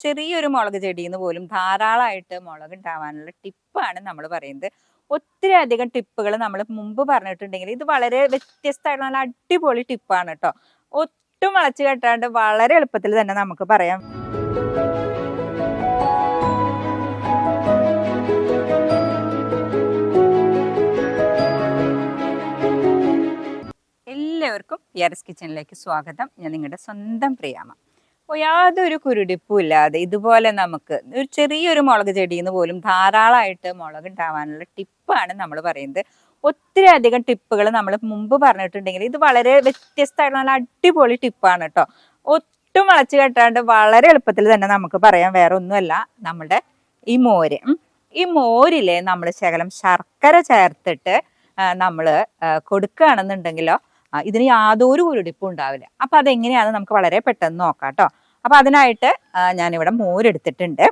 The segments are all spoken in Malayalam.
ചെറിയൊരു മുളക് ചെടിയിൽ നിന്ന് പോലും ധാരാളമായിട്ട് മുളക് ഉണ്ടാവാനുള്ള ടിപ്പാണ് നമ്മൾ പറയുന്നത്. ഒത്തിരി അധികം ടിപ്പുകൾ നമ്മൾ മുമ്പ് പറഞ്ഞിട്ടുണ്ടെങ്കിൽ ഇത് വളരെ വ്യത്യസ്തമായിട്ട് നല്ല അടിപൊളി ടിപ്പാണ് കേട്ടോ ഒട്ടും വളച്ചു കെട്ടാണ്ട് വളരെ എളുപ്പത്തിൽ തന്നെ നമുക്ക് പറയാം. എല്ലാവർക്കും പിയാരസ് കിച്ചണിലേക്ക് സ്വാഗതം. ഞാൻ നിങ്ങളുടെ സ്വന്തം പ്രിയാമ യാതൊരു കുരുടിപ്പും ഇല്ലാതെ ഇതുപോലെ നമുക്ക് ഒരു ചെറിയൊരു മുളക് ചെടിയിൽ നിന്ന് പോലും ധാരാളമായിട്ട് മുളക് ഉണ്ടാവാനുള്ള ടിപ്പാണ് നമ്മൾ പറയുന്നത്. ഒത്തിരി അധികം ടിപ്പുകൾ നമ്മൾ മുമ്പ് പറഞ്ഞിട്ടുണ്ടെങ്കിൽ ഇത് വളരെ വ്യത്യസ്തമായിട്ടുള്ള നല്ല അടിപൊളി ടിപ്പാണ് കേട്ടോ. ഒട്ടും വളച്ചു കെട്ടാണ്ട് വളരെ എളുപ്പത്തിൽ തന്നെ നമുക്ക് പറയാം. വേറെ ഒന്നുമല്ല നമ്മുടെ ഈ മോര്. ഈ മോരിൽ നമ്മൾ ശകലം ശർക്കര ചേർത്തിട്ട് നമ്മൾ കൊടുക്കുകയാണെന്നുണ്ടെങ്കിലോ ഇതിന് യാതൊരു കുരുടിപ്പും ഉണ്ടാവില്ല. അപ്പൊ അതെങ്ങനെയാണെന്ന് നമുക്ക് വളരെ പെട്ടെന്ന് നോക്കാം കേട്ടോ. അപ്പൊ അതിനായിട്ട് ഞാനിവിടെ മോരെടുത്തിട്ടുണ്ട്.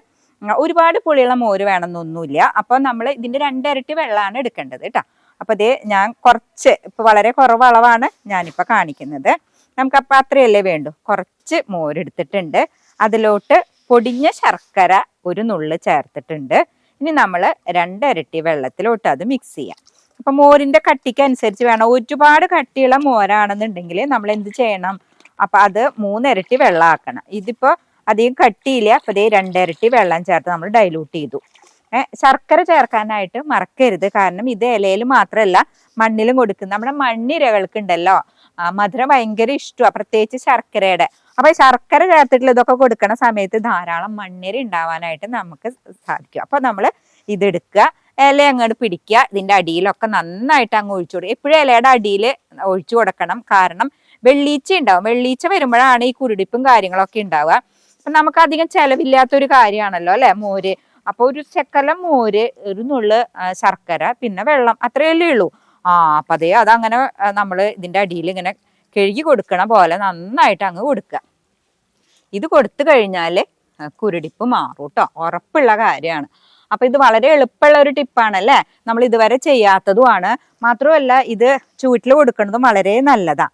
ഒരുപാട് പുളിയുള്ള മോര് വേണമെന്നൊന്നുമില്ല. അപ്പോൾ നമ്മൾ ഇതിന്റെ രണ്ടിരട്ടി വെള്ളമാണ് എടുക്കേണ്ടത് കേട്ടോ. അപ്പോൾ ഇത് ഞാൻ കുറച്ച് ഇപ്പൊ വളരെ കുറവ് അളവാണ് ഞാനിപ്പോ കാണിക്കുന്നത്. നമുക്ക് അപ്പൊ അത്രയല്ലേ വേണ്ടു. കുറച്ച് മോരെടുത്തിട്ടുണ്ട്. അതിലോട്ട് പൊടിഞ്ഞ ശർക്കര ഒരു നുള്ള് ചേർത്തിട്ടുണ്ട്. ഇനി നമ്മൾ രണ്ടിരട്ടി വെള്ളത്തിലോട്ട് അത് മിക്സ് ചെയ്യാം. അപ്പൊ മോരിന്റെ കട്ടിക്ക് അനുസരിച്ച് വേണം. ഒരുപാട് കട്ടിയുള്ള മോരാണെന്നുണ്ടെങ്കിൽ നമ്മൾ എന്ത് ചെയ്യണം? അപ്പൊ അത് മൂന്നിരട്ടി വെള്ളമാക്കണം ഇതിപ്പോ അധികം കട്ടിയില്ല. അപ്പൊ ഇതേ രണ്ടിരട്ടി വെള്ളം ചേർത്ത് നമ്മൾ ഡൈലൂട്ട് ചെയ്തു. ശർക്കര ചേർക്കാനായിട്ട് മറക്കരുത്. കാരണം ഇത് ഇലയിൽ മാത്രമല്ല മണ്ണിലും കൊടുക്കും നമ്മുടെ മണ്ണിരകൾക്ക് ഉണ്ടല്ലോ ആ, മധുരം ഭയങ്കര ഇഷ്ടമാണ് പ്രത്യേകിച്ച് ശർക്കരയുടെ. അപ്പൊ ശർക്കര ചേർത്തിട്ടുള്ള ഇതൊക്കെ കൊടുക്കണ സമയത്ത് ധാരാളം മണ്ണിര ഉണ്ടാവാനായിട്ട് നമുക്ക് സാധിക്കും. അപ്പൊ നമ്മൾ ഇതെടുക്കുക. ഇല അങ്ങോട്ട് പിടിക്കുക. ഇതിന്റെ അടിയിലൊക്കെ നന്നായിട്ട് അങ്ങ് ഒഴിച്ചു കൊടുക്കുക. എപ്പോഴും ഇലയുടെ അടിയിൽ ഒഴിച്ചു കൊടുക്കണം. കാരണം വെള്ളീച്ച ഉണ്ടാവും. വെള്ളീച്ച വരുമ്പോഴാണ് ഈ കുരുടിപ്പും കാര്യങ്ങളൊക്കെ ഉണ്ടാവുക. അപ്പൊ നമുക്ക് അധികം ചെലവില്ലാത്തൊരു കാര്യമാണല്ലോ അല്ലെ? മോര്. അപ്പൊ ഒരു ശക്കലം മോര് ഒരു നുള്ള് ശർക്കര പിന്നെ വെള്ളം അത്രയല്ലേ ഉള്ളൂ. ആ അപ്പൊ അതേ അതങ്ങനെ നമ്മൾ ഇതിന്റെ അടിയിൽ ഇങ്ങനെ കഴുകി കൊടുക്കണ പോലെ നന്നായിട്ട് അങ്ങ് കൊടുക്കുക. ഇത് കൊടുത്തു കഴിഞ്ഞാൽ കുരുടിപ്പ് മാറും കേട്ടോ ഉറപ്പുള്ള കാര്യമാണ്. അപ്പൊ ഇത് വളരെ എളുപ്പമുള്ള ഒരു ടിപ്പാണ് ടിപ്പാണല്ലേ? നമ്മൾ ഇതുവരെ ചെയ്യാത്തതുമാണ്. മാത്രമല്ല ഇത് ചൂട്ടിൽ കൊടുക്കുന്നതും വളരെ നല്ലതാ.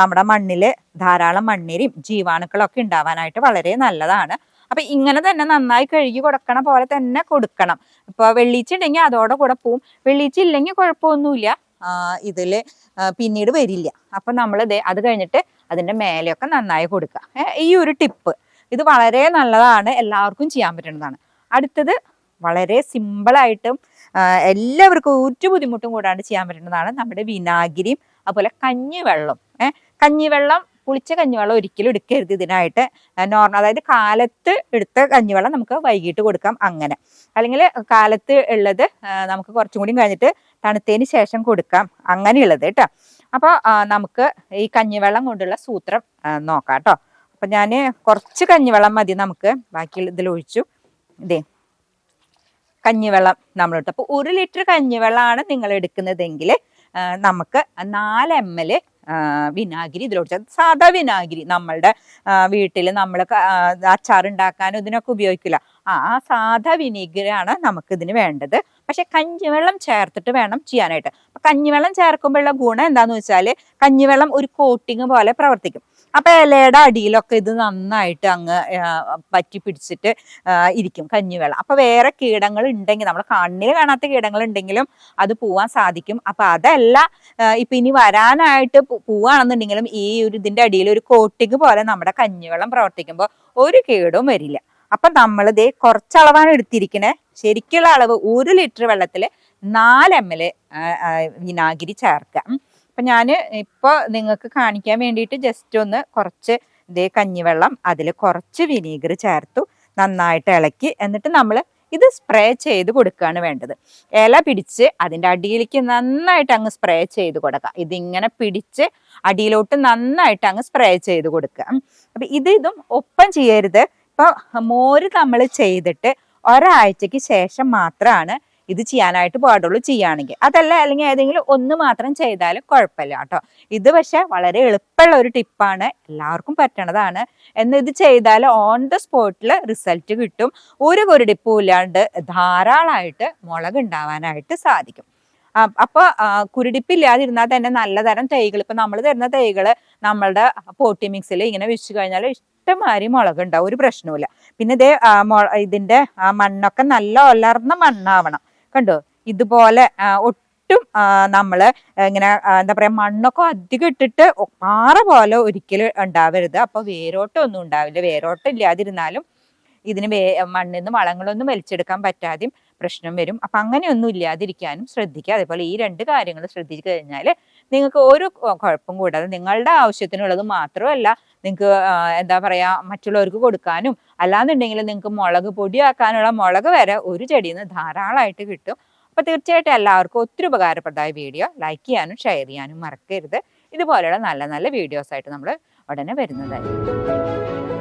നമ്മുടെ മണ്ണിൽ ധാരാളം മണ്ണിരയും ജീവാണുക്കളൊക്കെ ഉണ്ടാവാനായിട്ട് വളരെ നല്ലതാണ്. അപ്പൊ ഇങ്ങനെ തന്നെ നന്നായി കഴുകി കൊടുക്കണ പോലെ തന്നെ കൊടുക്കണം. ഇപ്പൊ വെള്ളീച്ച ഉണ്ടെങ്കിൽ അതോടെ കൂടെ പോവും. വെള്ളീച്ച ഇല്ലെങ്കിൽ കുഴപ്പമൊന്നുമില്ല. ഇതിൽ പിന്നീട് വരില്ല. അപ്പൊ നമ്മൾ അത് കഴിഞ്ഞിട്ട് അതിന്റെ മേലെയൊക്കെ നന്നായി കൊടുക്കുക. ഈ ഒരു ടിപ്പ്. ഇത് വളരെ നല്ലതാണ്. എല്ലാവർക്കും ചെയ്യാൻ പറ്റുന്നതാണ്. അടുത്തത് വളരെ സിമ്പിളായിട്ടും എല്ലാവർക്കും ഒരു ബുദ്ധിമുട്ടും കൂടാണ്ട് ചെയ്യാൻ പറ്റുന്നതാണ് നമ്മുടെ വിനാഗിരിയും അതുപോലെ കഞ്ഞിവെള്ളം. കഞ്ഞിവെള്ളം പുളിച്ച കഞ്ഞിവെള്ളം ഒരിക്കലും എടുക്കരുത് ഇതിനായിട്ട്. നോർമൽ അതായത് കാലത്ത് എടുത്ത കഞ്ഞിവെള്ളം നമുക്ക് വൈകിട്ട് കൊടുക്കാം അങ്ങനെ. അല്ലെങ്കിൽ കാലത്ത് ഉള്ളത് നമുക്ക് കുറച്ചും കൂടി കഴിഞ്ഞിട്ട് തണുത്തതിന് ശേഷം കൊടുക്കാം അങ്ങനെയുള്ളത് കേട്ടോ. അപ്പോൾ നമുക്ക് ഈ കഞ്ഞിവെള്ളം കൊണ്ടുള്ള സൂത്രം നോക്കാം കേട്ടോ. അപ്പം ഞാൻ കുറച്ച് കഞ്ഞിവെള്ളം മതി നമുക്ക്. ബാക്കി ഇതിൽ ഒഴിച്ചു. ഇതേ. കഞ്ഞിവെള്ളം നമ്മൾ ഇട്ടു അപ്പോൾ ഒരു ലിറ്റർ കഞ്ഞിവെള്ളമാണ് നിങ്ങൾ എടുക്കുന്നതെങ്കിൽ നമുക്ക് നാല് എം എൽ വിനാഗിരി. ഇതിലൊഴിച്ചാൽ സാധാ വിനാഗിരി. നമ്മളുടെ വീട്ടിൽ നമ്മൾ അച്ചാർ ഉണ്ടാക്കാനും ഇതിനൊക്കെ ഉപയോഗിക്കില്ല. ആ സാധാ വിനീഗറാണ് നമുക്ക് ഇതിന് വേണ്ടത്. പക്ഷെ കഞ്ഞിവെള്ളം ചേർത്തിട്ട് വേണം ചെയ്യാനായിട്ട്. അപ്പം കഞ്ഞിവെള്ളം ചേർക്കുമ്പോഴുള്ള ഗുണം എന്താണെന്ന് വെച്ചാൽ കഞ്ഞിവെള്ളം ഒരു കോട്ടിങ് പോലെ പ്രവർത്തിക്കും. അപ്പൊ ഇലയുടെ അടിയിലൊക്കെ ഇത് നന്നായിട്ട് അങ്ങ് പറ്റി പിടിച്ചിട്ട് ഇരിക്കും കഞ്ഞിവെള്ളം. അപ്പൊ വേറെ കീടങ്ങൾ ഉണ്ടെങ്കിൽ നമ്മൾ കണ്ണിൽ കാണാത്ത കീടങ്ങൾ ഉണ്ടെങ്കിലും അത് പോവാൻ സാധിക്കും. അപ്പൊ അതല്ല ഇപ്പൊ ഇനി വരാനായിട്ട് പോവാണെന്നുണ്ടെങ്കിലും ഈ ഒരു ഇതിന്റെ അടിയിൽ ഒരു കോട്ടിങ് പോലെ നമ്മുടെ കഞ്ഞിവെള്ളം പ്രവർത്തിക്കുമ്പോൾ ഒരു കീടവും വരില്ല. അപ്പൊ നമ്മൾ ദേ കുറച്ചളവാണ് എടുത്തിരിക്കണേ. ശരിക്കുള്ള അളവ് ഒരു ലിറ്റർ വെള്ളത്തിൽ നാല് എം എൽ വിനാഗിരി ചേർക്കുക. ഉം. അപ്പൊ ഞാൻ ഇപ്പോൾ നിങ്ങൾക്ക് കാണിക്കാൻ വേണ്ടിയിട്ട് ജസ്റ്റ് ഒന്ന് കുറച്ച് ഇതേ കഞ്ഞിവെള്ളം അതിൽ കുറച്ച് വിനീഗർ ചേർത്തു നന്നായിട്ട് ഇളക്കി എന്നിട്ട് നമ്മൾ ഇത് സ്പ്രേ ചെയ്ത് കൊടുക്കുകയാണ് വേണ്ടത്. ഇല പിടിച്ച് അതിന്റെ അടിയിലേക്ക് നന്നായിട്ട് അങ്ങ് സ്പ്രേ ചെയ്ത് കൊടുക്കുക. ഇതിങ്ങനെ പിടിച്ച് അടിയിലോട്ട് നന്നായിട്ട് അങ്ങ് സ്പ്രേ ചെയ്ത് കൊടുക്കുക. അപ്പം ഇത് ഇതും ഒപ്പം ചെയ്യരുത്. ഇപ്പം മോര് നമ്മൾ ചെയ്തിട്ട് ഒരാഴ്ചയ്ക്ക് ശേഷം മാത്രമാണ് ഇത് ചെയ്യാനായിട്ട് പാടുള്ളൂ ചെയ്യുകയാണെങ്കിൽ. അതല്ല അല്ലെങ്കിൽ ഏതെങ്കിലും ഒന്ന് മാത്രം ചെയ്താൽ കുഴപ്പമില്ല കേട്ടോ. ഇത് പക്ഷെ വളരെ എളുപ്പമുള്ള ഒരു ടിപ്പാണ്. എല്ലാവർക്കും പറ്റണതാണ്. എന്ന് ഇത് ചെയ്താൽ ഓൺ ദ സ്പോട്ടിൽ റിസൾട്ട് കിട്ടും. ഒരു കുരുടിപ്പും ഇല്ലാണ്ട് ധാരാളമായിട്ട് മുളക് ഉണ്ടാവാനായിട്ട് സാധിക്കും അപ്പൊ കുരുടിപ്പില്ലാതിരുന്നാൽ തന്നെ നല്ലതരം തൈകൾ ഇപ്പൊ നമ്മൾ തരുന്ന തൈകൾ നമ്മളുടെ പോട്ടി മിക്സിൽ ഇങ്ങനെ വെച്ച് കഴിഞ്ഞാൽ മുളക് ഉണ്ടാവും ഒരു പ്രശ്നവുമില്ല. പിന്നെ ഇതേ ഇതിന്റെ മണ്ണൊക്കെ നല്ല ഒലർന്ന മണ്ണാവണം. കണ്ടോ? ഇതുപോലെ ഒട്ടും നമ്മൾ ഇങ്ങനെ എന്താ പറയാ മണ്ണൊക്കെ അധികം ഇട്ടിട്ട് പാറ പോലെ ഒരിക്കലും ഉണ്ടാവരുത്. അപ്പൊ വേരോട്ടമൊന്നും ഉണ്ടാവില്ല. വേരോട്ടം ഇല്ലാതിരുന്നാലും ഇതിന് വേ മണ്ണിൽ നിന്ന് വളങ്ങളൊന്നും വലിച്ചെടുക്കാൻ പറ്റാതെയും പ്രശ്നം വരും. അപ്പൊ അങ്ങനെയൊന്നും ഇല്ലാതിരിക്കാനും ശ്രദ്ധിക്കുക. അതേപോലെ ഈ രണ്ട് കാര്യങ്ങൾ ശ്രദ്ധിച്ചു കഴിഞ്ഞാൽ നിങ്ങൾക്ക് ഒരു കുഴപ്പം കൂടാതെ നിങ്ങളുടെ ആവശ്യത്തിനുള്ളത് മാത്രമല്ല നിങ്ങൾക്ക് എന്താ പറയുക മറ്റുള്ളവർക്ക് കൊടുക്കാനും അല്ലാന്നുണ്ടെങ്കിൽ നിങ്ങൾക്ക് മുളക് പൊടിയാക്കാനുള്ള മുളക് വരെ ഒരു ചെടിയിൽ നിന്ന് ധാരാളമായിട്ട് കിട്ടും. അപ്പം തീർച്ചയായിട്ടും എല്ലാവർക്കും ഒത്തിരി ഉപകാരപ്രദമായ വീഡിയോ ലൈക്ക് ചെയ്യാനും ഷെയർ ചെയ്യാനും മറക്കരുത്. ഇതുപോലെയുള്ള നല്ല നല്ല വീഡിയോസായിട്ട് നമ്മൾ ഉടനെ വരുന്നതായിരിക്കും.